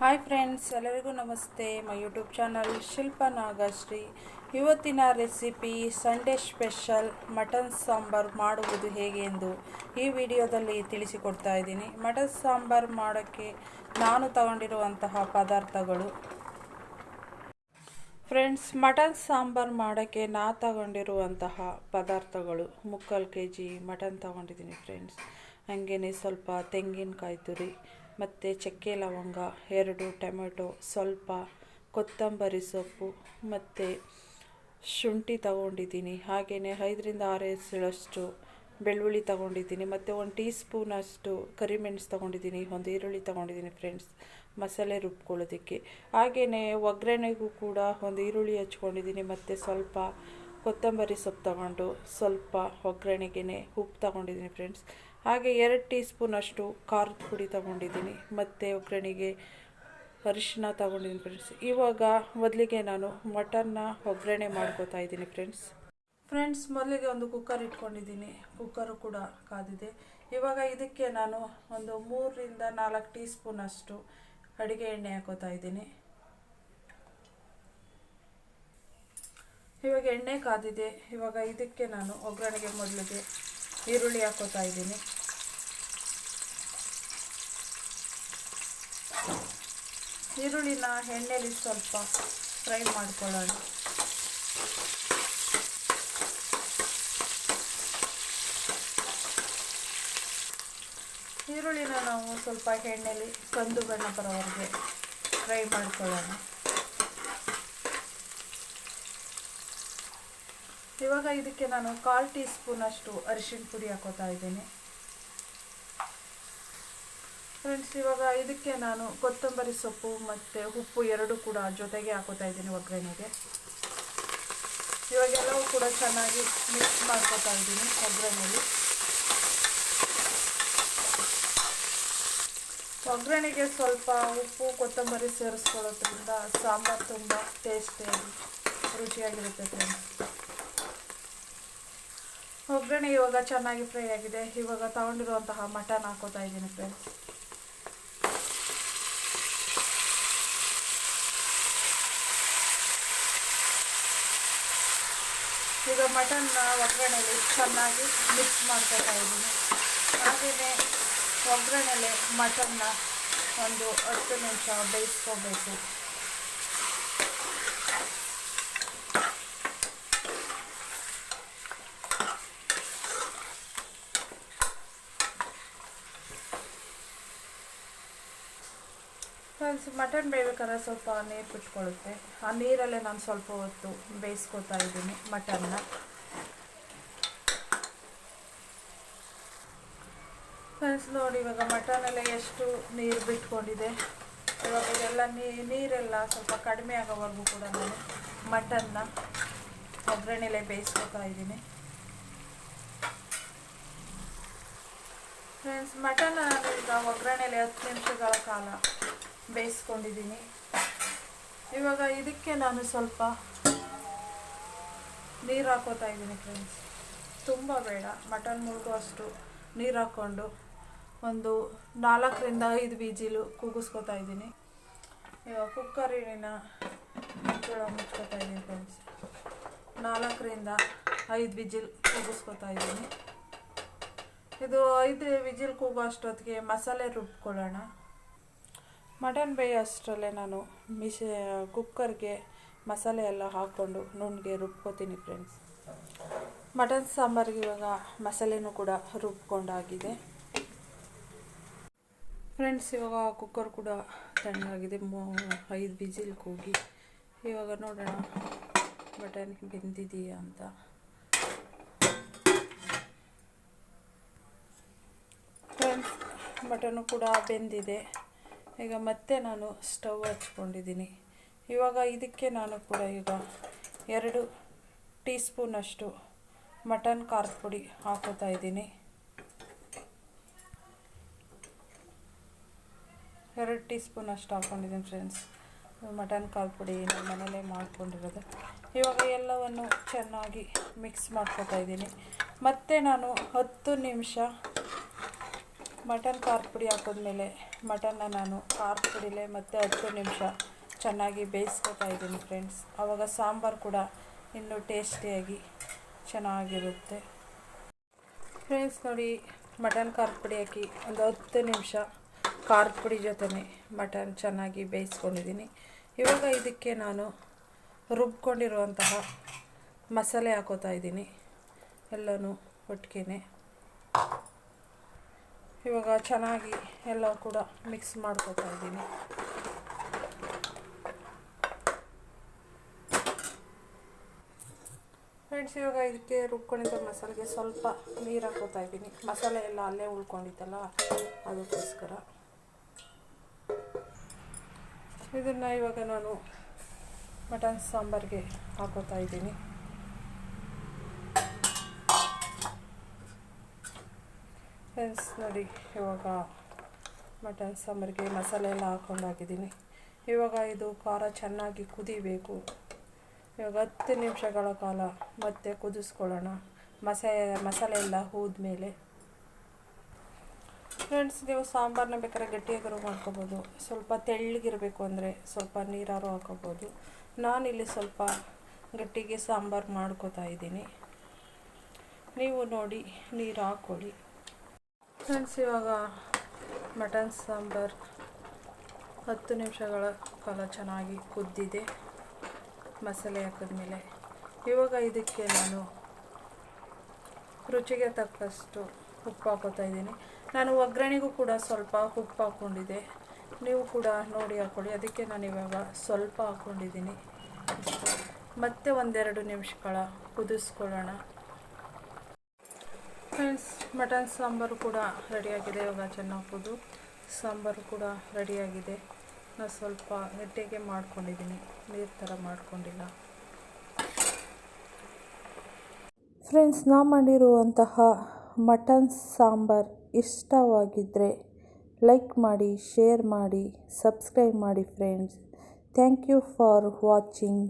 Hi friends ಎಲ್ಲರಿಗೂ ನಮಸ್ತೆ. My YouTube channel Shilpa Nagashree. ಇವತ್ತಿನ recipe Sunday special mutton sambar ಮಾಡುವುದು ಹೇಗೆ ಎಂದು ಈ ವಿಡಿಯೋದಲ್ಲಿ ತಿಳಿಸಿಕೊಡ್ತಾ ಇದ್ದೀನಿ. ಮಟನ್ ಸಾಂಬಾರ್ ಮಾಡೋಕ್ಕೆ ನಾನು ತಗೊಂಡಿರುವಂತಹ ಪದಾರ್ಥಗಳು. ಫ್ರೆಂಡ್ಸ್ ಮಟನ್ ಸಾಂಬಾರ್ ಮಾಡೋಕ್ಕೆ ನಾ ತಗೊಂಡಿರುವಂತಹ ಪದಾರ್ಥಗಳು. ಮುಕ್ಕಾಲು ಕೆ ಜಿ ಮಟನ್ ತಗೊಂಡಿದ್ದೀನಿ ಫ್ರೆಂಡ್ಸ್ ಹಾಗೇನೆ ಸ್ವಲ್ಪ ತೆಂಗಿನಕಾಯಿ ತುರಿ, ಮತ್ತು ಚಕ್ಕೆ ಲವಂಗ, ಎರಡು ಟೊಮೆಟೊ, ಸ್ವಲ್ಪ ಕೊತ್ತಂಬರಿ ಸೊಪ್ಪು, ಮತ್ತು ಶುಂಠಿ ತಗೊಂಡಿದ್ದೀನಿ. ಹಾಗೆಯೇ ಐದರಿಂದ ಆರು ಎಸಳಷ್ಟು ಬೆಳ್ಳುಳ್ಳಿ ತಗೊಂಡಿದ್ದೀನಿ. ಮತ್ತು ಒಂದು ಟೀ ಸ್ಪೂನಷ್ಟು ಕರಿಮೆಣಸು ತಗೊಂಡಿದ್ದೀನಿ. ಒಂದು ಈರುಳ್ಳಿ ತಗೊಂಡಿದ್ದೀನಿ ಫ್ರೆಂಡ್ಸ್, ಮಸಾಲೆ ರುಬ್ಕೊಳ್ಳೋದಕ್ಕೆ. ಹಾಗೆಯೇ ಒಗ್ಗರಣೆಗೂ ಕೂಡ ಒಂದು ಈರುಳ್ಳಿ ಹಚ್ಕೊಂಡಿದ್ದೀನಿ. ಮತ್ತು ಸ್ವಲ್ಪ ಕೊತ್ತಂಬರಿ ಸೊಪ್ಪು ತಗೊಂಡು ಸ್ವಲ್ಪ ಒಗ್ಗರಣೆಗೆ ಉಪ್ಪು ತಗೊಂಡಿದ್ದೀನಿ ಫ್ರೆಂಡ್ಸ್. ಹಾಗೆ ಎರಡು ಟೀ ಸ್ಪೂನಷ್ಟು ಖಾರದ ಪುಡಿ ತಗೊಂಡಿದ್ದೀನಿ. ಮತ್ತು ಒಗ್ಗರಣೆಗೆ ಅರಿಶಿನ ತಗೊಂಡಿದ್ದೀನಿ ಫ್ರೆಂಡ್ಸ್ ಇವಾಗ ಮೊದಲಿಗೆ ನಾನು ಮಟನ್ನ ಒಗ್ಗರಣೆ ಮಾಡ್ಕೋತಾ ಇದ್ದೀನಿ ಫ್ರೆಂಡ್ಸ್ ಫ್ರೆಂಡ್ಸ್ ಮೊದಲಿಗೆ ಒಂದು ಕುಕ್ಕರ್ ಇಟ್ಕೊಂಡಿದ್ದೀನಿ. ಕುಕ್ಕರು ಕೂಡ ಕಾದಿದೆ. ಇವಾಗ ಇದಕ್ಕೆ ನಾನು ಒಂದು ಮೂರರಿಂದ ನಾಲ್ಕು ಟೀ ಸ್ಪೂನಷ್ಟು ಅಡುಗೆ ಎಣ್ಣೆ ಹಾಕೋತಾ ಇದ್ದೀನಿ. ಇವಾಗ ಎಣ್ಣೆ ಕಾದಿದೆ. ಇವಾಗ ಇದಕ್ಕೆ ನಾನು ಒಗ್ಗರಣೆಗೆ ಮೊದಲಿಗೆ ಈರುಳ್ಳಿ ಹಾಕೋತಾ ಇದ್ದೀನಿ. ಈರುಳ್ಳಿನ ಎಣ್ಣೆಲಿ ಸ್ವಲ್ಪ ಫ್ರೈ ಮಾಡ್ಕೊಳ್ಳೋಣ. ಈರುಳ್ಳಿನ ನಾವು ಸ್ವಲ್ಪ ಎಣ್ಣೆಲಿ ಕಂದು ಬಣ್ಣ ಬರೋವರೆಗೆ ಫ್ರೈ ಮಾಡ್ಕೊಳ್ಳೋಣ. ಇವಾಗ ಇದಕ್ಕೆ ನಾನು ಕಾಲು ಟೀ ಸ್ಪೂನಷ್ಟು ಅರಿಶಿಣ ಪುಡಿ ಹಾಕೋತಾ ಇದ್ದೀನಿ. ಫ್ರೆಂಡ್ಸ್ ಇವಾಗ ಇದಕ್ಕೆ ನಾನು ಕೊತ್ತಂಬರಿ ಸೊಪ್ಪು ಮತ್ತು ಉಪ್ಪು ಎರಡು ಕೂಡ ಜೊತೆಗೆ ಹಾಕೋತಾ ಇದ್ದೀನಿ ಒಗ್ಗರಣೆಗೆ. ಇವಾಗೆಲ್ಲವೂ ಕೂಡ ಚೆನ್ನಾಗಿ ಮಿಕ್ಸ್ ಮಾಡ್ಕೋತಾ ಇದ್ದೀನಿ ಒಗ್ಗರಣೆಯಲ್ಲಿ ಒಗ್ಗರಣೆಗೆ ಸ್ವಲ್ಪ ಉಪ್ಪು, ಕೊತ್ತಂಬರಿ ಸೇರಿಸ್ಕೊಳ್ಳೋದ್ರಿಂದ ಸಾಂಬಾರು ತುಂಬ ಟೇಸ್ಟಿಯಾಗಿ ರುಚಿಯಾಗಿರುತ್ತೆ ಫ್ರೆಂಡ್ಸ್ ಒಗ್ಗರಣೆ ಇವಾಗ ಚೆನ್ನಾಗಿ ಫ್ರೈ ಆಗಿದೆ. ಇವಾಗ ತಗೊಂಡಿರುವಂತಹ ಮಟನ್ ಹಾಕೋತಾ ಇದ್ದೀನಿ ಫ್ರೆಂಡ್ಸ್ ಈಗ ಮಟನ್ ಒಗ್ಗರಣೆಲಿ ಚೆನ್ನಾಗಿ ಮಿಕ್ಸ್ ಮಾಡ್ಕೊತಾ ಇದ್ದೀನಿ. ಹಾಗೆಯೇ ಒಗ್ಗರಣೆಲೆ ಮಟನ್ನ ಒಂದು ಹತ್ತು ನಿಮಿಷ ಬೇಯಿಸ್ಕೋಬೇಕು. ಫ್ರೆಂಡ್ಸ್ ಮಟನ್ ಬೇಯಬೇಕಾದ್ರೆ ಸ್ವಲ್ಪ ನೀರು ಬಿಟ್ಕೊಳ್ಳುತ್ತೆ ಆ ನೀರಲ್ಲೇ ನಾನು ಸ್ವಲ್ಪ ಹೊತ್ತು ಬೇಯಿಸ್ಕೊತಾ ಇದ್ದೀನಿ ಮಟನ್ನ. ಫ್ರೆಂಡ್ಸ್ ನೋಡಿ ಇವಾಗ ಮಟನಲ್ಲೇ ಎಷ್ಟು ನೀರು ಬಿಟ್ಕೊಂಡಿದೆ. ಇವಾಗ ಇದೆಲ್ಲ ನೀರೆಲ್ಲ ಸ್ವಲ್ಪ ಕಡಿಮೆ ಆಗೋವರೆಗೂ ಕೂಡ ನಾನು ಮಟನ್ನ ಒಗ್ಗರಣೆಲೆ ಬೇಯಿಸ್ಕೊತಾ ಇದ್ದೀನಿ. ಫ್ರೆಂಡ್ಸ್ ಮಟನ್ ಈಗ ಒಗ್ಗರಣೆಲೆ ಹತ್ತು ನಿಮಿಷಗಳ ಕಾಲ ಬೇಯಿಸ್ಕೊಂಡಿದ್ದೀನಿ. ಇವಾಗ ಇದಕ್ಕೆ ನಾನು ಸ್ವಲ್ಪ ನೀರು ಹಾಕೋತಾ ಇದ್ದೀನಿ ಫ್ರೆಂಡ್ಸ್ ತುಂಬ ಬೇಡ. ಮಟನ್ ಮುಳುಗುವಷ್ಟು ನೀರು ಹಾಕ್ಕೊಂಡು ಒಂದು ನಾಲ್ಕರಿಂದ ಐದು ವಿಜಿಲು ಕೂಗಿಸ್ಕೊತಾ ಇದ್ದೀನಿ. ಇವಾಗ ಕುಕ್ಕರಿನ ಮುಚ್ಕೋತಾ ಇದ್ದೀನಿ ಫ್ರೆಂಡ್ಸ್ ನಾಲ್ಕರಿಂದ ಐದು ವಿಜಿಲ್ ಕೂಗಿಸ್ಕೊತಾ ಇದ್ದೀನಿ. ಇದು ಐದು ವಿಜಿಲ್ ಕೂಗೋ ಅಷ್ಟೊತ್ತಿಗೆ ಮಸಾಲೆ ರುಬ್ಕೊಳ್ಳೋಣ. ಮಟನ್ ಬೇಯೋ ಅಷ್ಟರಲ್ಲೇ ನಾನು ಮಿಶ, ಕುಕ್ಕರ್ಗೆ ಮಸಾಲೆ ಎಲ್ಲ ಹಾಕ್ಕೊಂಡು ನುಣ್ಣಗೆ ರುಬ್ಕೋತೀನಿ ಫ್ರೆಂಡ್ಸ್ ಮಟನ್ ಸಾಂಬಾರಿಗೆ ಇವಾಗ ಮಸಾಲೆನೂ ಕೂಡ ರುಬ್ಕೊಂಡಾಗಿದೆ. ಫ್ರೆಂಡ್ಸ್ ಇವಾಗ ಕುಕ್ಕರ್ ಕೂಡ ತಣ್ಣಗಾಗಿದೆ. ಮೂ, ಐದು ಬಿಜಿಲ್ ಕೂಗಿ. ಇವಾಗ ನೋಡೋಣ ಮಟನ್ ಬೆಂದಿದೆಯಾ ಅಂತ. ಫ್ರೆಂಡ್ಸ್ ಮಟನು ಕೂಡ ಬೆಂದಿದೆ. ಈಗ ಮತ್ತೆ ನಾನು ಸ್ಟವ್ ಹಚ್ಕೊಂಡಿದ್ದೀನಿ. ಇವಾಗ ಇದಕ್ಕೆ ನಾನು ಕೂಡ ಈಗ ಎರಡು ಟೀ ಸ್ಪೂನಷ್ಟು ಮಟನ್ ಖಾರದ ಪುಡಿ ಹಾಕೋತಾ ಇದ್ದೀನಿ. ಎರಡು ಟೀ ಸ್ಪೂನ್ ಅಷ್ಟು ಹಾಕ್ಕೊಂಡಿದ್ದೀನಿ ಫ್ರೆಂಡ್ಸ್. ಮಟನ್ ಖಾರದ ಪುಡಿ ನಮ್ಮ ಮನೇಲೇ ಮಾಡ್ಕೊಂಡಿರೋದು. ಇವಾಗ ಎಲ್ಲವನ್ನು ಚೆನ್ನಾಗಿ ಮಿಕ್ಸ್ ಮಾಡ್ಕೊತಾ ಇದ್ದೀನಿ. ಮತ್ತು ನಾನು ಹತ್ತು ನಿಮಿಷ ಮಟನ್ ಖಾರ ಪುಡಿ ಹಾಕಿದ್ಮೇಲೆ ಮಟನ್ನ ನಾನು ಖಾರ ಪುಡಿಲೆ ಮತ್ತು ಹತ್ತು ನಿಮಿಷ ಚೆನ್ನಾಗಿ ಬೇಯಿಸ್ಕೊತಾ ಇದ್ದೀನಿ ಫ್ರೆಂಡ್ಸ್ ಆವಾಗ ಸಾಂಬಾರು ಕೂಡ ಇನ್ನೂ ಟೇಸ್ಟಿಯಾಗಿ ಚೆನ್ನಾಗಿರುತ್ತೆ. ಫ್ರೆಂಡ್ಸ್ ನೋಡಿ, ಮಟನ್ ಖಾರ ಪುಡಿ ಹಾಕಿ ಒಂದು ಹತ್ತು ನಿಮಿಷ ಖಾರದ ಪುಡಿ ಜೊತೆನೆ ಮಟನ್ ಚೆನ್ನಾಗಿ ಬೇಯಿಸ್ಕೊಂಡಿದ್ದೀನಿ. ಇವಾಗ ಇದಕ್ಕೆ ನಾನು ರುಬ್ಕೊಂಡಿರುವಂತಹ ಮಸಾಲೆ ಹಾಕೋತಾ ಇದ್ದೀನಿ. ಎಲ್ಲನೂ ಒಟ್ಟಿಗೆ ಇವಾಗ ಚೆನ್ನಾಗಿ ಎಲ್ಲ ಕೂಡ ಮಿಕ್ಸ್ ಮಾಡ್ಕೋತಾ ಇದ್ದೀನಿ. ಫ್ರೆಂಡ್ಸ್ ಇವಾಗ ಇದಕ್ಕೆ ರುಬ್ಕೊಂಡಿದ್ದ ಮಸಾಲೆಗೆ ಸ್ವಲ್ಪ ನೀರು ಹಾಕೋತಾ ಇದ್ದೀನಿ. ಮಸಾಲೆ ಎಲ್ಲ ಅಲ್ಲೇ ಉಳ್ಕೊಂಡಿತ್ತಲ್ಲ, ಅದಕ್ಕೋಸ್ಕರ. ಇದನ್ನು ಇವಾಗ ನಾನು ಮಟನ್ ಸಾಂಬಾರಿಗೆ ಹಾಕೋತಾ ಇದ್ದೀನಿ. ಫ್ರೆಂಡ್ಸ್ ನೋಡಿ ಇವಾಗ ಮಟನ್ ಸಾಂಬಾರಿಗೆ ಮಸಾಲೆ ಎಲ್ಲ ಹಾಕೊಂಡಾಗಿದ್ದೀನಿ. ಇವಾಗ ಇದು ಖಾರ ಚೆನ್ನಾಗಿ ಕುದಿಬೇಕು. ಇವಾಗ ಹತ್ತು ನಿಮಿಷಗಳ ಕಾಲ ಮತ್ತೆ ಕುದಿಸ್ಕೊಳ್ಳೋಣ. ಮಸಾ, ಮಸಾಲೆ ಎಲ್ಲ ಮೇಲೆ ಫ್ರೆಂಡ್ಸ್ ನೀವು ಸಾಂಬಾರನ್ನ ಬೇಕಾದ್ರೆ ಗಟ್ಟಿಯಾಗರೂ ಮಾಡ್ಕೋಬೋದು. ಸ್ವಲ್ಪ ತೆಳ್ಳಗಿರಬೇಕು ಅಂದರೆ ಸ್ವಲ್ಪ ನೀರಾರು ಹಾಕೋಬೋದು. ನಾನಿಲ್ಲಿ ಸ್ವಲ್ಪ ಗಟ್ಟಿಗೆ ಸಾಂಬಾರು ಮಾಡ್ಕೋತಾ ಇದ್ದೀನಿ. ನೀವು ನೋಡಿ ನೀರು ಹಾಕ್ಕೊಳ್ಳಿ. ಫ್ರೆಂಡ್ಸ್ ಇವಾಗ ಮಟನ್ ಸಾಂಬಾರು ಹತ್ತು ನಿಮಿಷಗಳ ಕಾಲ ಚೆನ್ನಾಗಿ ಕುದ್ದಿದೆ. ಮಸಾಲೆ ಹಾಕಿದ್ಮೇಲೆ ಇವಾಗ ಇದಕ್ಕೆ ನಾನು ರುಚಿಗೆ ತಕ್ಕಷ್ಟು ಉಪ್ಪು ಹಾಕೋತಾ ಇದ್ದೀನಿ. ನಾನು ಒಗ್ಗರಣೆಗೂ ಕೂಡ ಸ್ವಲ್ಪ ಉಪ್ಪು ಹಾಕ್ಕೊಂಡಿದ್ದೆ. ನೀವು ಕೂಡ ನೋಡಿ ಹಾಕ್ಕೊಳ್ಳಿ ಅದಕ್ಕೆ ನಾನು ಇವಾಗ ಸ್ವಲ್ಪ ಹಾಕ್ಕೊಂಡಿದ್ದೀನಿ. ಮತ್ತೆ ಒಂದೆರಡು ನಿಮಿಷಗಳ ಕುದಿಸ್ಕೊಳ್ಳೋಣ. ಫ್ರೆಂಡ್ಸ್, ಮಟನ್ ಸಾಂಬಾರು ಕೂಡ ರೆಡಿಯಾಗಿದೆ. ಇವಾಗ ಚೆನ್ನಾಗ್ಬೋದು ಸಾಂಬಾರು ಕೂಡ ರೆಡಿಯಾಗಿದೆ. ನಾನು ಸ್ವಲ್ಪ ಗಟ್ಟಿಗೆ ಮಾಡ್ಕೊಂಡಿದ್ದೀನಿ. ನೀರು ಥರ ಮಾಡ್ಕೊಂಡಿಲ್ಲ. ಫ್ರೆಂಡ್ಸ್ ನಾ ಮಾಡಿರುವಂತಹ ಮಟನ್ ಸಾಂಬಾರ್ ಇಷ್ಟವಾಗಿದ್ದರೆ ಲೈಕ್ ಮಾಡಿ, ಶೇರ್ ಮಾಡಿ, ಸಬ್ಸ್ಕ್ರೈಬ್ ಮಾಡಿ friends. Thank you for watching.